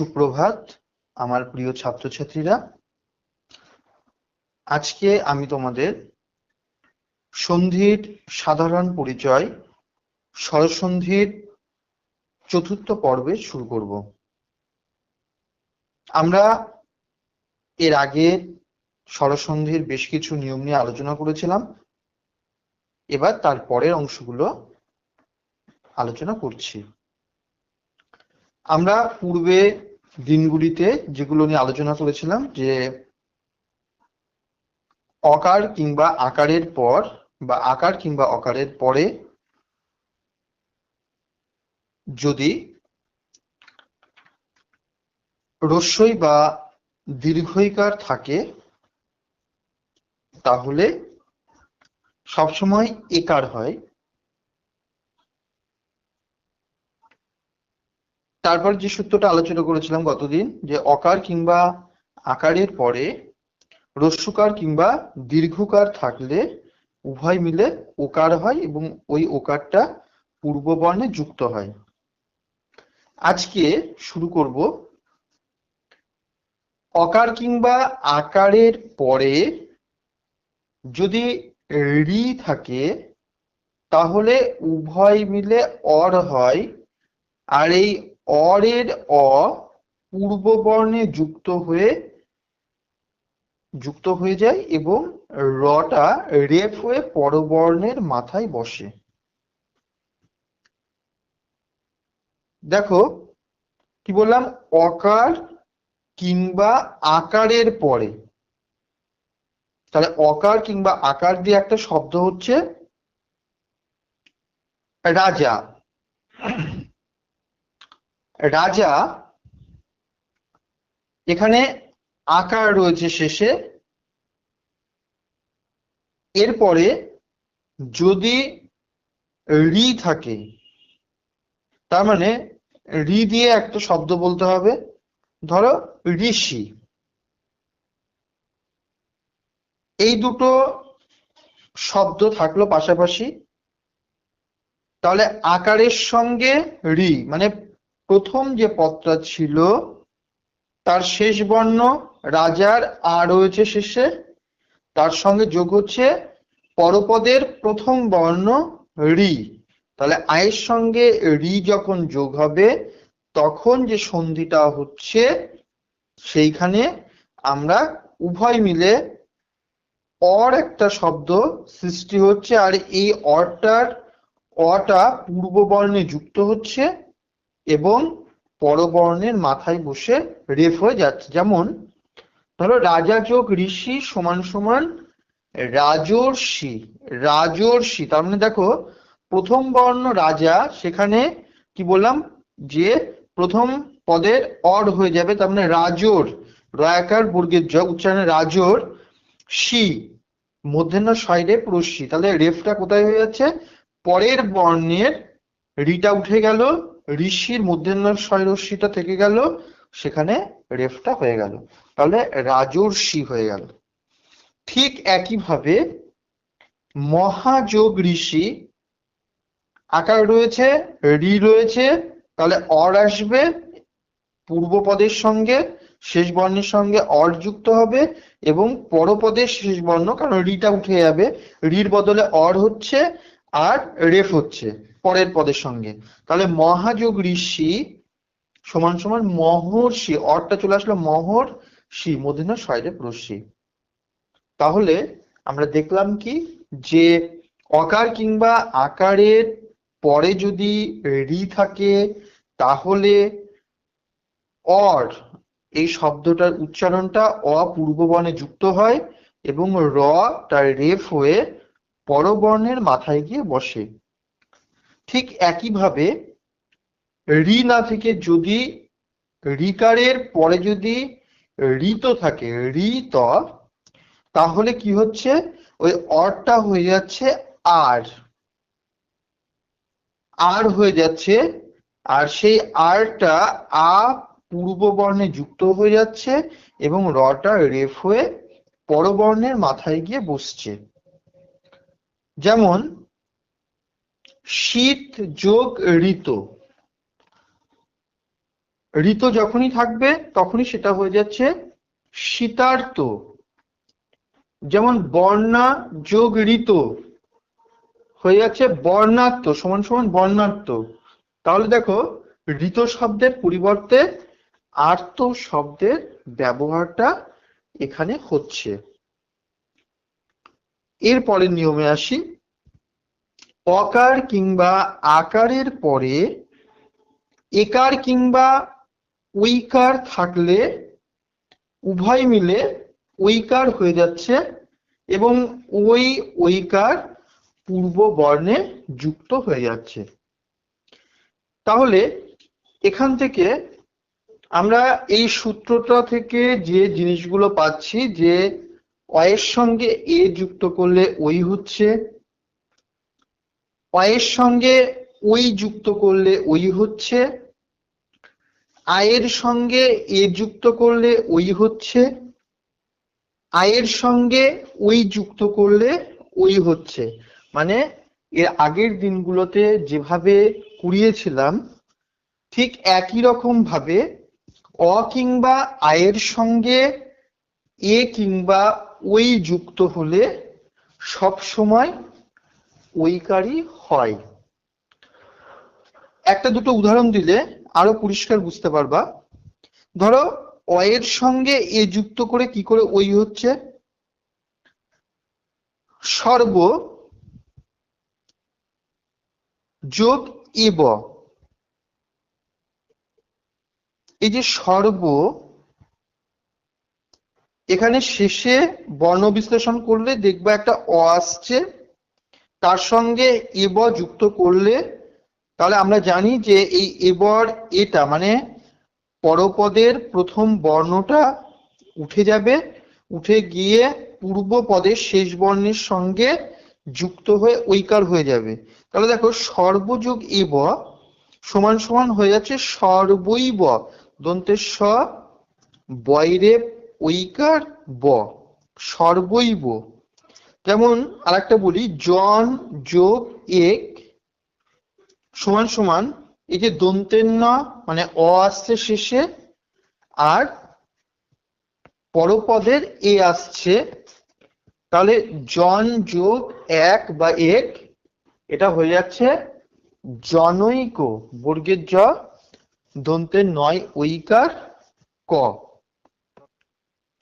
সুপ্রভাত, আমার প্রিয় ছাত্রছাত্রীরা। আজকে আমি তোমাদের সন্ধির সাধারণ পরিচয়, স্বরসন্ধির চতুর্থ পর্বে শুরু করব। আমরা এর আগে স্বরসন্ধির বেশ কিছু নিয়ম নিয়ে আলোচনা করেছিলাম। এবার তার পরের অংশগুলো আলোচনা করছি। আমরা পূর্বে দিনগুলিতে যেগুলো নিয়ে আলোচনা করেছিলাম, যে অকার কিংবা আকারের পর বা আকার কিংবা অকারের পরে যদি রস্যই বা দীর্ঘইকার থাকে, তাহলে সবসময় একার হয়। তারপর যে সূত্রটা আলোচনা করেছিলাম গতদিন, যে অকার কিংবা আকারের পরে রস্যকার কিংবা দীর্ঘকার থাকলে উভয় মিলে ওকার হয় এবং ওই ওকারটা পূর্ববর্ণে যুক্ত হয়। আজকে শুরু করব। অকার কিংবা আকারের পরে যদি রি থাকে, তাহলে উভয় মিলে অর হয় আর এই অরের অ পূর্ববর্ণে যুক্ত হয়ে যুক্ত হয়ে যায় এবং রটা রেফ হয়ে পরবর্ণের মাথায় বসে। দেখো, কি বললাম? অকার কিংবা আকারের পরে। তাহলে অকার কিংবা আকার দিয়ে একটা শব্দ হচ্ছে রাজা। রাজা এখানে আকার রয়েছে শেষে। এরপরে যদি রি থাকে, তার মানে রি দিয়ে একটা শব্দ বলতে হবে। ধরো ঋষি। এই দুটো শব্দ থাকল পাশাপাশি। তাহলে আকারের সঙ্গে রি মানে প্রথম যে পদটা ছিল, তার শেষ বর্ণ রাজার আ রয়েছে শেষে, তার সঙ্গে যোগ হচ্ছে পরপদের প্রথম বর্ণ রি। তাহলে আয়ের সঙ্গে রি যখন যোগ হবে, তখন যে সন্ধিটা হচ্ছে, সেইখানে আমরা উভয় মিলে অর একটা শব্দ সৃষ্টি হচ্ছে, আর এই অরটার অটা পূর্ব বর্ণে যুক্ত হচ্ছে। এবং পরবর্ণের মাথায় বসে রেফ হয়ে যাচ্ছে। যেমন, ধরো রাজা যোগ ঋষি সমান সমান রাজর্ষি রাজর্ষি। তার মানে দেখো, প্রথম বর্ণ রাজা, সেখানে কি বললাম? যে প্রথম পদের অর হয়ে যাবে, তার মানে রাজোর, রয়াকার, বর্গের যোগ, উচ্চারণে রাজোর, শি মধ্যাহ্ন সাইডে প্রশি তাহলে রেফটা কোথায় হয়ে যাচ্ছে? পরের বর্ণের, রিটা উঠে গেল ঋষির মধ্যাহ্ন রশ্মিটা থেকে গেল, সেখানে রেফটা হয়ে গেল। তাহলে রাজর্ষি হয়ে গেল। ঠিক একইভাবে মহাযোগ ঋষি আকার রয়েছে, রি রয়েছে, তাহলে অর আসবে পূর্ব পদের সঙ্গে, শেষ বর্ণের সঙ্গে অর যুক্ত হবে এবং পরপদের শেষ বর্ণ, কারণ রিটা উঠে যাবে। রির বদলে অর হচ্ছে আর রেফ হচ্ছে। পরের পদের সঙ্গে। তাহলে মহাযোগ ঋষি সমান সমান মহর্ষি অরটা চলে আসলো মহর শি মদিনা শয়রে প্রসি তাহলে আমরা দেখলাম কি? যে অকার কিংবা আকারের পরে যদি রি থাকে, তাহলে অর, এই শব্দটার উচ্চারণটা অ অপূর্ববর্ণে যুক্ত হয় এবং র তার রেফ হয়ে পরবর্ণের মাথায় গিয়ে বসে। ঠিক একইভাবে রি না থেকে যদি রিকারের পরে যদি ঋত থাকে, ঋত, তাহলে কি হচ্ছে? ওই অরটা হয়ে যাচ্ছে আর। আর হয়ে যাচ্ছে, আর সেই আরটা আ পূর্ব বর্ণে যুক্ত হয়ে যাচ্ছে এবং রটা রেফ হয়ে পরবর্ণের মাথায় গিয়ে বসছে। যেমন শীত যোগ ঋতু। ঋত যখনই থাকবে, তখনই সেটা হয়ে যাচ্ছে শীতার্ত যেমন বর্ণা যোগ ঋত হয়ে যাচ্ছে বর্ণাত্ম, সমান সমান বর্ণাত্ম। তাহলে দেখো, ঋত শব্দের পরিবর্তে আর্ত শব্দের ব্যবহারটা এখানে হচ্ছে। এরপরে নিয়মে আসি। অকার কিংবা আকারের পরে একার কিংবা উইকার থাকলে উভয় মিলে ঐকার হয়ে যাচ্ছে এবং ওই ঐকার পূর্ব বর্ণে যুক্ত হয়ে যাচ্ছে। তাহলে এখান থেকে আমরা এই সূত্রটা থেকে যে জিনিসগুলো পাচ্ছি যে অয়ের সঙ্গে এ যুক্ত করলে ওই হচ্ছে অয়ের সঙ্গে ওই যুক্ত করলে ওই হচ্ছে, আয়ের সঙ্গে এ যুক্ত করলে ওই হচ্ছে, আয়ের সঙ্গে ওই যুক্ত করলে ওই হচ্ছে। মানে এর আগের দিনগুলোতে যেভাবে কুড়িয়েছিলাম, ঠিক একই রকম ভাবে অ কিংবা আয়ের সঙ্গে এ কিংবা ওই যুক্ত হলে সব সময় ওইকারই হয়। একটা দুটো উদাহরণ দিলে আরও পরিষ্কার বুঝতে পারবা। ধরো, অয়ের সঙ্গে এ যুক্ত করে কি করে ওই হচ্ছে? সর্ব যোগ এব এই যে সর্ব, এখানে শেষে বর্ণ বিশ্লেষণ করলে দেখবা একটা অ আসছে। তার সঙ্গে এব যুক্ত করলে তাহলে আমরা জানি যে এই এবর এটা মানে পরপদের প্রথম বর্ণটা উঠে যাবে, উঠে গিয়ে পূর্ব পদের শেষ বর্ণের সঙ্গে যুক্ত হয়ে ঐকার হয়ে যাবে। তাহলে দেখো সর্বযোগ এব সমান সমান হয়ে যাচ্ছে সর্বৈব দন্তের স, বৈরে, ঐকার, ব, সর্বৈব। যেমন আরেকটা বলি, জন যোগ এক সমান সমান এই যে দন্তের ন মানে অ আসছে শেষে, আর পরপদের এ আসছে, তাহলে জন যোগ এক বা এক, এটা হয়ে যাচ্ছে জনৈক, বর্গের জ, দন্তের নয়, ঐকার ক।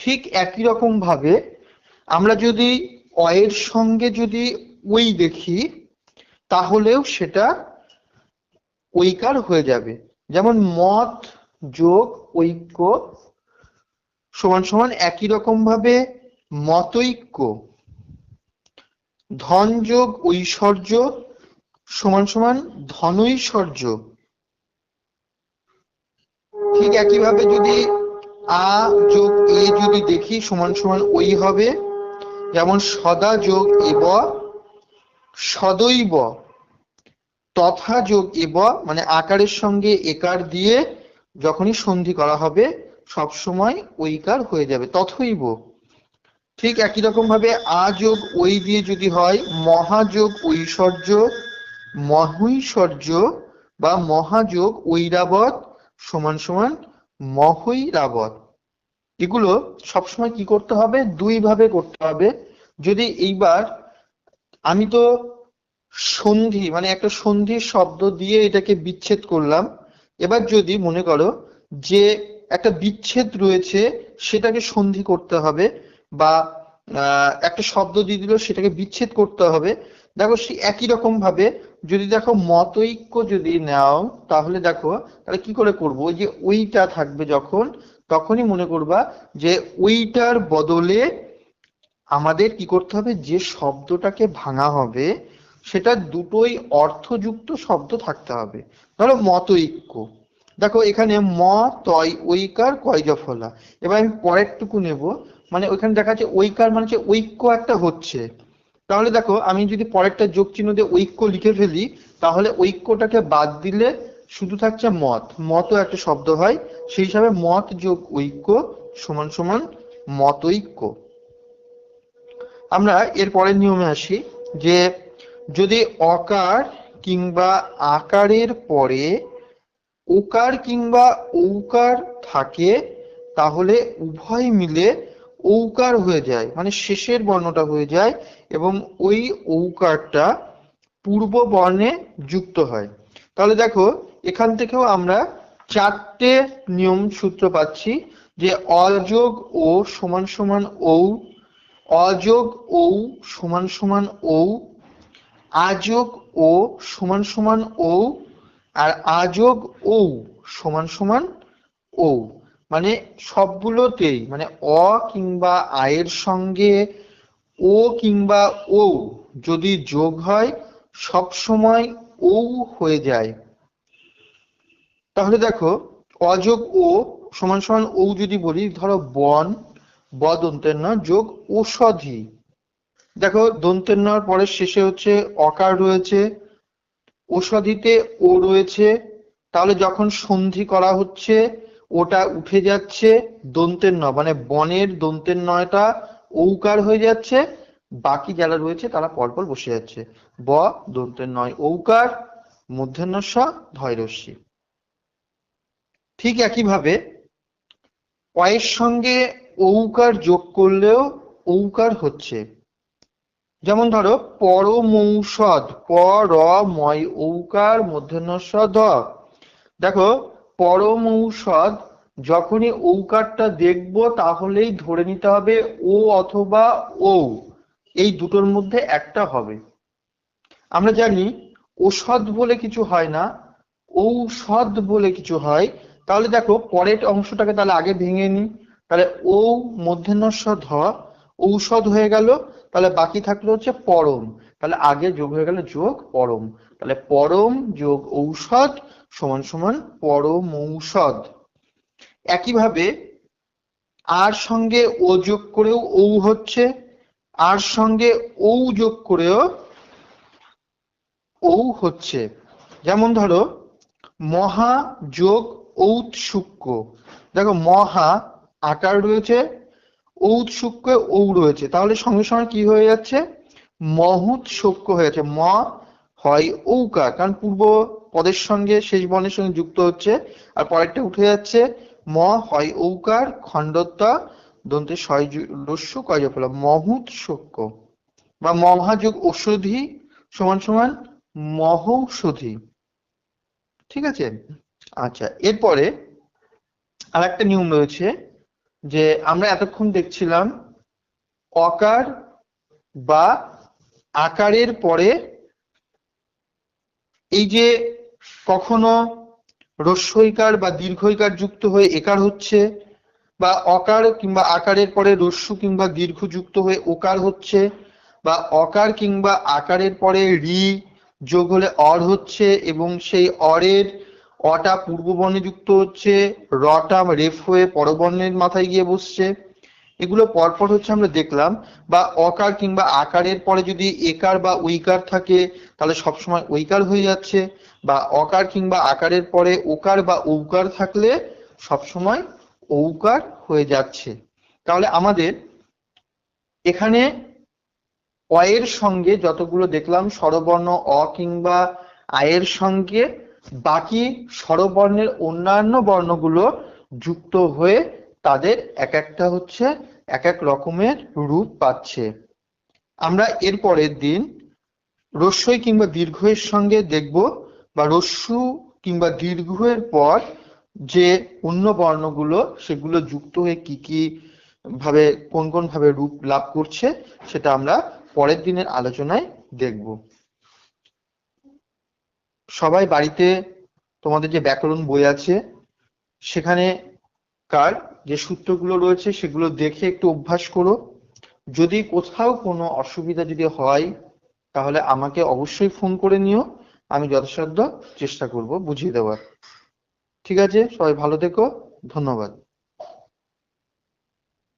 ঠিক একই রকম ভাবে আমরা যদি অয়ের সঙ্গে যদি ওই দেখি, তাহলেও সেটা ঐকার হয়ে যাবে। যেমন মত যোগ ঐক্য সমান সমান একই রকম ভাবে মতৈক্য। ধন যোগ ঐশ্বর্য সমান সমান ধনৈশ্বর্য। ঠিক একইভাবে যদি আ যোগ এ যদি দেখি, সমান সমান ওই হবে। যেমন সদা যোগ এব সদৈব। তথা যোগ এব মানে আকারের সঙ্গে একার দিয়ে যখনই সন্ধি করা হবে সব সময় ঐকার হয়ে যাবে, তথৈব। ঠিক একই রকম ভাবে আ যোগ ওই দিয়ে যদি হয় মহাযোগ ঐশ্বর্য, মহৈশ্বর্য বা মহাযোগ ঐরাবত সমান সমান মহৈরাবত এগুলো সবসময় কি করতে হবে? দুই ভাবে করতে হবে। যদি এইবার আমি তো সন্ধি মানে একটা সন্ধির শব্দ দিয়ে এটাকে বিচ্ছেদ করলাম, এবার যদি মনে করো যে একটা বিচ্ছেদ রয়েছে, সেটাকে সন্ধি করতে হবে বা একটা শব্দ দিয়ে দিল, সেটাকে বিচ্ছেদ করতে হবে। দেখো সে একই রকম ভাবে যদি দেখো মতৈক্য যদি নাও, তাহলে দেখো, তাহলে কি করে করব? যে ওইটা থাকবে যখন তখনই মনে করবা যে ওইটার বদলে আমাদের কি করতে হবে? যে শব্দটাকে ভাঙা হবে, সেটা দুটোই অর্থযুক্ত শব্দ থাকতে হবে। ধরো মতৈক্য দেখো এখানে ম, তয়, ঐকার, কয় ফলা এবার আমি পরেরটুকু নেব। মানে ওইখানে দেখা যাচ্ছে ঐকার মানে হচ্ছে ঐক্য একটা হচ্ছে। তাহলে দেখো আমি যদি পরেরটা যোগ চিহ্ন দিয়ে ঐক্য লিখে ফেলি, তাহলে ঐক্যটাকে বাদ দিলে শুধু থাকছে মত। মতও একটা শব্দ হয়। সেই হিসাবে মত যোগ ঐক্য সমান সমান মত ঐক্য। আমরা এর পরের নিয়মে আসি যে যদি অকার কিংবা আকারের পরে ওকার কিংবা ঔকার থাকে, তাহলে উভয় মিলে ঔকার হয়ে যায় মানে শেষের বর্ণটা হয়ে যায় এবং ওই ঔকারটা পূর্ব বর্ণে যুক্ত হয়। তাহলে দেখো এখান থেকেও আমরা চারটে নিয়ম সূত্র পাচ্ছি যে অযোগ ও সমান সমান ঔ, অযোগ ও সমান সমান ঔ, আযোগ ও সমান সমান ঔ, আর আযোগ ও সমান সমান ঔ। মানে সবগুলোতেই মানে অ কিংবা আয়ের সঙ্গে ও কিংবা ও যদি যোগ হয় সব সময় ও হয়ে যায়। তাহলে দেখো, অযোগ ও সমান সমান ও যদি বলি, ধরো বন, ব দন্তের ন যোগ ঔষধি। দেখো, দন্তের নর পরের শেষে হচ্ছে অকার রয়েছে, ঔষধিতে ও রয়েছে, তাহলে যখন সন্ধি করা হচ্ছে, ওটা উঠে যাচ্ছে দন্তের ন মানে বনের দন্তের নয়টা ঔকার হয়ে যাচ্ছে, বাকি যারা রয়েছে তারা পরপর বসে যাচ্ছে। ব, দন্তের নয় ঔকার মধ্যাহ্নস্ব ধৈরস্যি ঠিক একইভাবে অয়ের সঙ্গে ঔকার যোগ করলেও ঔকার হচ্ছে। যেমন ধরো, পরমৌষধ প র ময় ঔকার মধ্যাহ্নস্ব ধ দেখো, পরমৌষধ যখনই ঔকারটা দেখব তাহলেই ধরে নিতে হবে ও অথবা ও এই দুটোর মধ্যে একটা হবে। আমরা জানি, ঔষধ বলে কিছু হয় না, ঔষধ বলে কিছু হয় তাহলে দেখো পরের অংশটাকে তাহলে আগে ভেঙে নি তাহলে ও মধ্যাহ্নস্ব ধ ঔষধ হয়ে গেল। তাহলে বাকি থাকল হচ্ছে পরম। তাহলে আগে যোগ হয়ে গেল যোগ পরম। তাহলে পরম যোগ ঔষধ সমান সমান পরম ঔষধ। একইভাবে আর সঙ্গে ও যোগ করেও ঔ হচ্ছে। আর সঙ্গে ঔ যোগ করেও ঔ হচ্ছে। যেমন ধরো, মহা যোগ ঔৎসুক্য দেখো, মহা, আকার রয়েছে ঔৎসুক্য ঔ রয়েছে। তাহলে সঙ্গে সঙ্গে কি হয়ে যাচ্ছে? মহুৎ সক্য হয়ে যাচ্ছে। ম হয় ঔকার, কারণ পূর্ব পদের সঙ্গে, শেষ বর্ণের সঙ্গে যুক্ত হচ্ছে। আর পরেরটা উঠে যাচ্ছে। ম হয় ঔকার, খণ্ডত্বা, দন্তে ছয় রস্যু মহুৎ সক্য বা মহাযোগ ঔষধি সমান সমান মহৌষধি। ঠিক আছে? আচ্ছা এরপরে আর একটা নিয়ম রয়েছে যে আমরা এতক্ষণ দেখছিলাম অকার বা আকারের পরে এই যে কখনো রস্যইকার বা দীর্ঘইকার যুক্ত হয়ে একার হচ্ছে বা অকার কিংবা আকারের পরে রস্যু কিংবা দীর্ঘ যুক্ত হয়ে ওকার হচ্ছে বা অকার কিংবা আকারের পরে রি যোগ হলে অর হচ্ছে এবং সেই অরের অটা পূর্ব বর্ণে যুক্ত হচ্ছে, রটা রেফ হয়ে পরবর্ণের মাথায় গিয়ে বসছে। এগুলো পরপর হচ্ছে আমরা দেখলাম, বা অকার কিংবা আকারের পরে যদি একার বা ঐকার থাকে, তাহলে সবসময় ঐকার হয়ে যাচ্ছে, বা অকার কিংবা আকারের পরে ওকার বা ঔকার থাকলে সবসময় ঔকার হয়ে যাচ্ছে। তাহলে আমাদের এখানে অয়ের সঙ্গে যতগুলো দেখলাম, স্বরবর্ণ, অ কিংবা আয়ের সঙ্গে বাকি স্বরবর্ণের অন্যান্য বর্ণগুলো যুক্ত হয়ে তাদের এক একটা হচ্ছে এক এক রকমের রূপ পাচ্ছে। আমরা এর পরের দিন রস্যই কিংবা দীর্ঘের সঙ্গে দেখব বা রস্যু কিংবা দীর্ঘের পর যে অন্য বর্ণগুলো, সেগুলো যুক্ত হয়ে কি কি ভাবে, কোন কোন ভাবে রূপ লাভ করছে, সেটা আমরা পরের দিনের আলোচনায় দেখব। সবাই বাড়িতে তোমাদের যে ব্যাকরণ বই আছে, সেখানে কার যে সূত্রগুলো রয়েছে সেগুলো দেখে একটু অভ্যাস করো। যদি কোথাও কোনো অসুবিধা যদি হয়, তাহলে আমাকে অবশ্যই ফোন করে নিও, আমি যথাসাধ্য চেষ্টা করব বুঝিয়ে দেওয়ার। ঠিক আছে? সবাই ভালো থেকো। ধন্যবাদ।